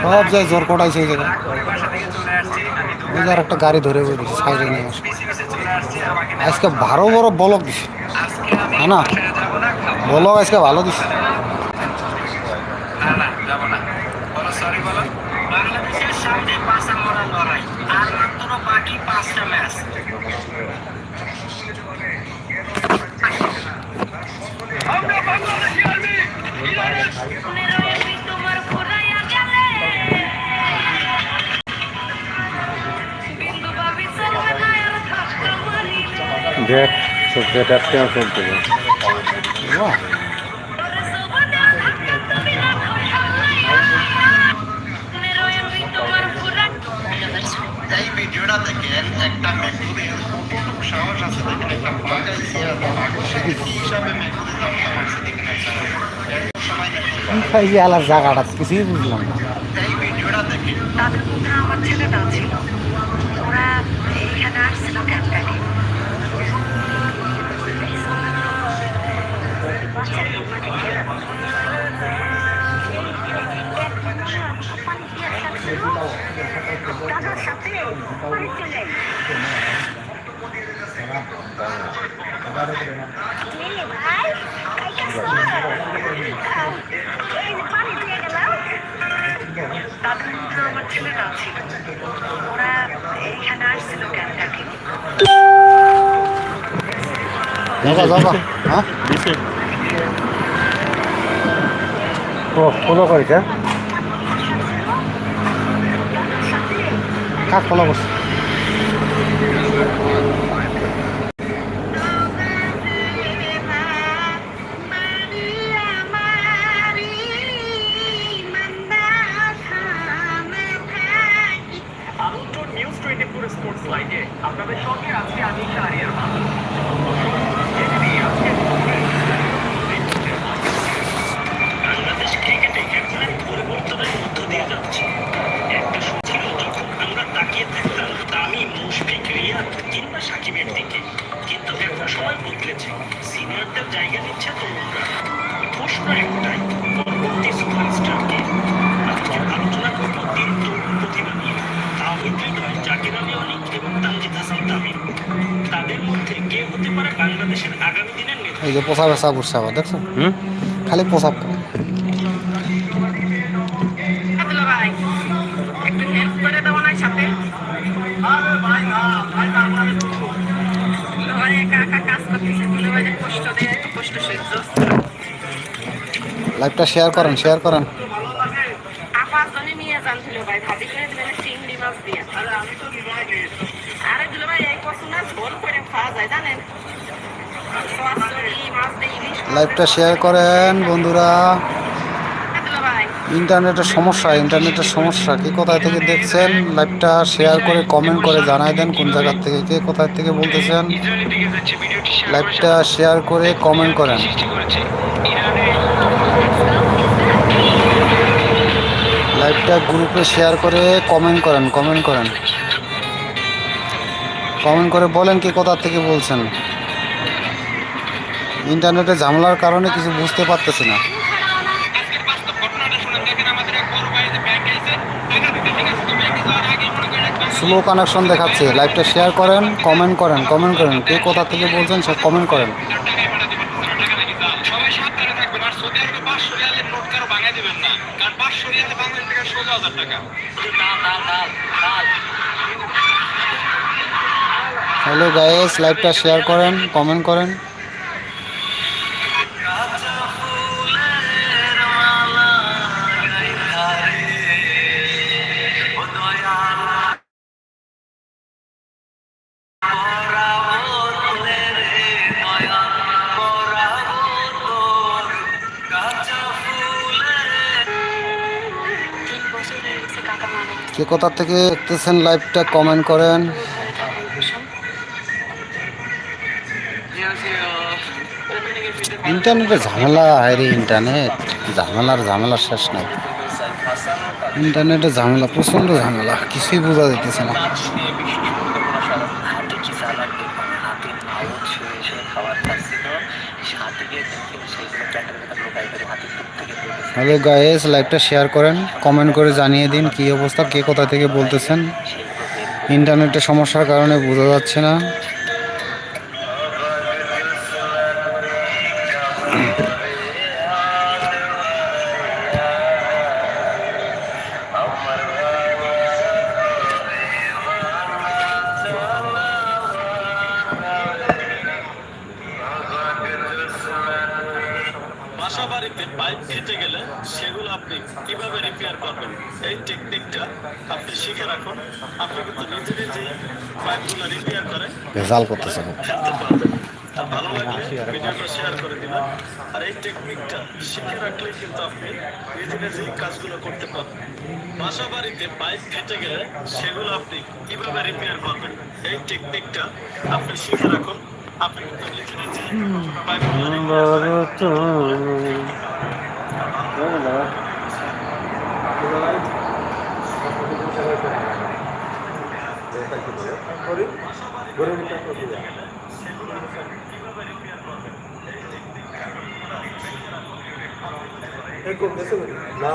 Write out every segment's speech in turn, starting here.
সব যায় জোর কটাইছে এই জায়গায়। আর একটা গাড়ি ধরে দিচ্ছে সাইডে নিয়ে আসে আজকে ভালো বড় বলক দিছে। হ্যাঁ না বলক আজকে ভালো দিছে। না না যাব না। বলো সরি বলো। বাংলাদেশের সামনে পাঁচা মরা লড়াই আর মাত্র বাকি পাঁচটা ম্যাচ ফুরা এই ভিডিওটা দেখেন একটা মেকুরির কতটুকু সাহস আছে দেখেন একটা বাগাইছে আর বাগসে কি হিসাবে মেকুরি জানতে পারছে দেখেন এত সময় দেখেন আলার জায়গাটা কিছুই বুঝলাম না। এই ভিডিওটা দেখেন তাদের মধ্যে আমার ছেলেটাও ছিল। ওরা এইখানে আসছিল ক্যাম্পটাকে তাদের মধ্যে আমার ছেলেটাও ছিল ওরা এইখানে আসছিল ক্যাম্পটাকে যাবা যাবা হ্যাঁ ও ফলো করেছে কাক ফলা করছে নিউজ টোয়েন্টি ফোর স্পোর্টস লাইভে। আপনাদের সঙ্গে আছি আমি শাহরিয়ার মাহমুদ বাংলাদেশ ক্রিকেটে এখন এক পরিবর্তনের মধ্য দিয়ে যাচ্ছে একটা সময় ছিল যখন আমরা তাকিয়ে থাকতাম দামি মুশফিক রিয়াদ কিংবা সাকিবের দিকে কিন্তু এখন সময় বদলেছে সিনিয়রদের জায়গা নিচ্ছে তরুণরা প্রশ্ন একটাই পরবর্তী সুপারস্টারকে আজকে আলোচনা করব তিন তরুণ প্রতিভা নিয়ে। তাহিদ হৃদয় জাকির আলী অনিক এবং তানজিদ হাসান তামিম। তাদের মধ্যে কে হতে পারে বাংলাদেশের আগামী দিনের নেতা? এই যে পোষা বেসা করছে আবার দেখছ খালি পোশাক করে দুলা ভাই একটু হেল্প করে দেবো না সাথে দুলা ভাই একা একা কাজ করতেছে দুলা ভাই কষ্ট দিয়ে একটু কষ্ট সহ্য লাইভটা শেয়ার করেন শেয়ার করেন আপার জন্য নিয়ে যান দুলা ভাই ভাবি করে দিবেন চিংড়ি মাছ দিয়ে আরে আমি তো আরে দুলা ভাই এই পছন্দ ঝোল করে খাওয়া যায় জানেন শেয়ার করেন শেয়ার করেন। লাইভটা শেয়ার করেন বন্ধুরা। ইন্টারনেটের সমস্যা ইন্টারনেটের সমস্যা। কে কোথায় থেকে দেখছেন? লাইভটা শেয়ার করে কমেন্ট করে জানাই দেন কোন জায়গার থেকে কে কোথায় থেকে বলতেছেন। লাইভটা শেয়ার করে কমেন্ট করেন। লাইভটা গ্রুপে শেয়ার করে কমেন্ট করেন কমেন্ট করেন। কমেন্ট করে বলেন কে কোথা থেকে বলছেন। ইন্টারনেটে ঝামেলার কারণে কিছু বুঝতে পারতেছি না। স্লো কানেকশন দেখাচ্ছে। লাইভটা শেয়ার করেন কমেন্ট করেন কমেন্ট করেন। কে কোথা থেকে বলছেন সব কমেন্ট করেন আর টাকাই পাঠাতে পারতেছে না টাকা নাকি দাও সবাই সাবধানে থাকবেন আর সৌদি আরবে পাঁচশো রিয়ালের নোট কারও ভাঙাই দিবেন না কারণ পাঁচশো রিয়ালে বাংলাদেশ টাকা ষোলো হাজার টাকা হ্যালো গাইস লাইভটা শেয়ার করেন কমেন্ট করেন। কে কোথা থেকে দেখতেছেন লাইভটা কমেন্ট করেন। ইন্টারনেটে ঝামেলা হায়রে ইন্টারনেট। ঝামেলার ঝামেলা শেষ নাই। ইন্টারনেটে ঝামেলা, প্রচণ্ড ঝামেলা, কিছুই বোঝা যাইতেছে না। হ্যালো গাইস লাইভটা শেয়ার করেন কমেন্ট করে জানিয়ে দিন কী অবস্থা, কে কোথা থেকে বলতেছেন। ইন্টারনেটের সমস্যার কারণে বোঝা যাচ্ছে না। বাড়িতে পাইপ ফেটে গেলে সেগুলো আপনি কীভাবে রিপেয়ার করবেন? এই টেকনিকটা আপনি শিখে রাখুন। আপনি কিন্তু নিজে নিজেই পাইপগুলো রিপেয়ার করে ভেজাল করতেছে খুব। ফেলতে পারবেন। তা ভালো লাগলে ভিডিওটা শেয়ার করে দিবেন। আর এই টেকনিকটা শিখে রাখলে কিন্তু আপনি নিজে নিজেই কাজগুলো করতে পারবেন বাসা বাড়িতে পাইপ ফেটে গেলে সেগুলো আপনি কীভাবে রিপেয়ার করবেন এই টেকনিকটা আপনি শিখে রাখুন। আপনি কিন্তু নিজে নিজেই পাইপগুলো না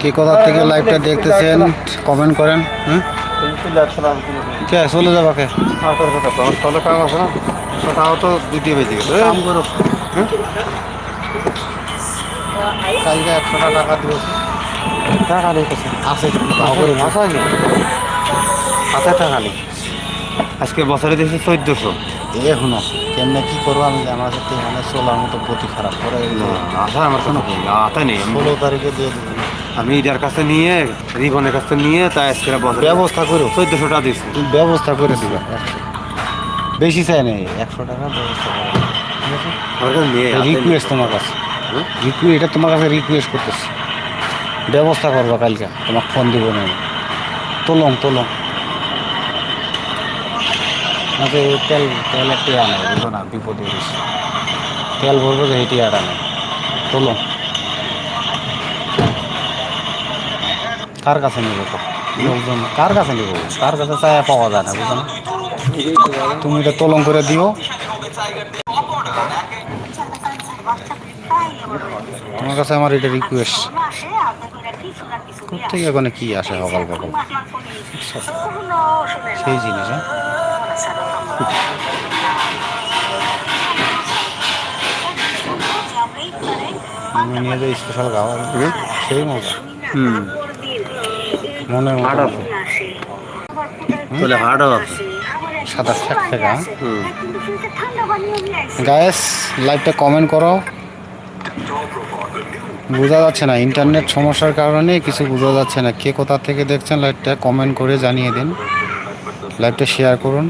কে কোথা থেকে লাইভটা দেখতেছেন কমেন্ট করেন হ্যাঁ কে চলে যাবা কে তাহলে কাম আছে না তাও তো দ্বিতীয় বেজে গেল কাম করো হ্যাঁ? কালকে একশোটা টাকা দিয়েছে টাকা নেই আছে ভালো করে না। আছে হাতে টাকা নেই আজকে বছরে দিয়েছে চোদ্দশো এ শুনো কেমনে কি করব আমি আমার সাথে মানে চলার মতো গতি খারাপ। করে আশা আমার কোনো আতা নেই। ষোলো তারিখে দিয়ে দেবেন আমি ইটার কাছে নিয়ে রিবনের কাছে নিয়ে তাই আজকে ব্যবস্থা করো। চোদ্দশো টাকা দিচ্ছি ব্যবস্থা করে দিবা। বেশি চাই নেই একশো টাকা ব্যবস্থা করে। রিকোয়েস্ট তোমার কাছে? রিকোয়েস্ট এটা তোমার কাছে রিকোয়েস্ট করতেছি। ব্যবস্থা করবা কালকে তোমাকে ফোন দিব না তোলং তোলং। আচ্ছা এই তেল তেল একটি আনে বুঝো না, বিপদে গেছি তেল ভরবো যে এটি আর আনে। তোলং। কার কাছে নিব তো? লোকজন, কার কাছে নিব? কার কাছে চায়া পাওয়া যায় না বুঝো না? তুমি এটা তোলং করে দিও। তোমার কাছে আমার এটা রিকোয়েস্ট কোথেকে এখানে কি আসে, সকাল সকাল? সেই জিনিস হ্যাঁ? আমি নিয়ে যাই স্পেশাল খাবার সেই মজা হুম। মতো। হার্ড আছে। তাহলে হার্ডও আছে। সাদা ফ্যাক ফেকা গায়েস লাইভটা কমেন্ট করো। বোঝা যাচ্ছে না ইন্টারনেট সমস্যার কারণে কিছু বোঝা যাচ্ছে না। কে কোথা থেকে দেখছেন লাইভটা কমেন্ট করে জানিয়ে দিন। লাইভটা শেয়ার করুন।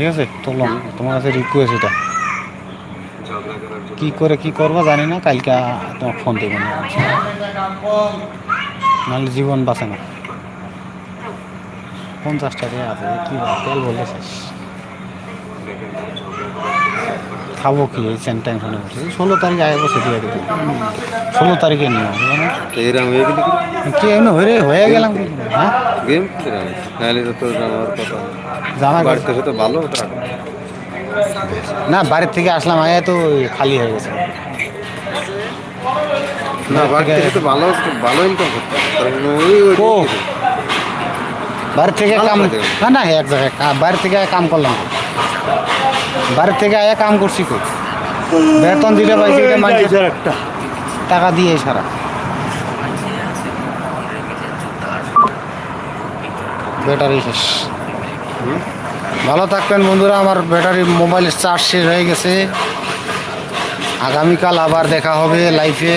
ঠিক আছে? তোলাম তোমার কাছে রিকোয়েস্ট এটা। কি করে কি করব জানি না কালকে তোমার ফোন দেবো না। নাহলে জীবন বাঁচে না। পঞ্চাশ টাকা আছে কি বল, তেল বলে শেষ। খাব কি এই সেন টেনশনে বসে। ষোলো তারিখে আগে বসে দিয়ে দেবো। ষোলো তারিখে নিও বুঝলো না? হয়ে কি এমনি হয়ে হয়ে গেলাম। কি গেম নাহলে তো তোর আমার কথা জামাই বাড়িতে তো ভালো না বাড়ির থেকে আসলাম আয়া তো খালি হয়ে গেছে। না থেকে তো ভালো ভালো ইনকাম করতে পারে। ওই ওই ও বাইরে থেকে কাম না না এক জায়গায় বাইরে থেকে আয়া কাম করলাম। বাইরে থেকে আয়া কাম করছি কই বেতন দিলে পাইছি এটা একটা। টাকা দিয়ে সারা। ব্যাটারি শেষ। ভালো থাকবেন বন্ধুরা, আমার ব্যাটারি মোবাইলের চার্জ শেষ হয়ে গেছে। আগামীকাল আবার দেখা হবে লাইফে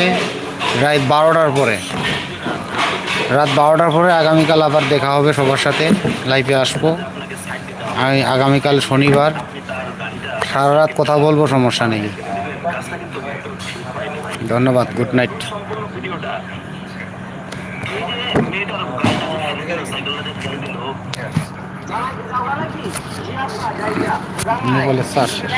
রাত বারোটার পরে। রাত বারোটার পরে আগামীকাল আবার দেখা হবে সবার সাথে লাইফে আসব। আমি আগামীকাল শনিবার, সারা রাত কথা বলব, সমস্যা নেই। ধন্যবাদ গুড নাইট মোবাইলের চার্জ শেষ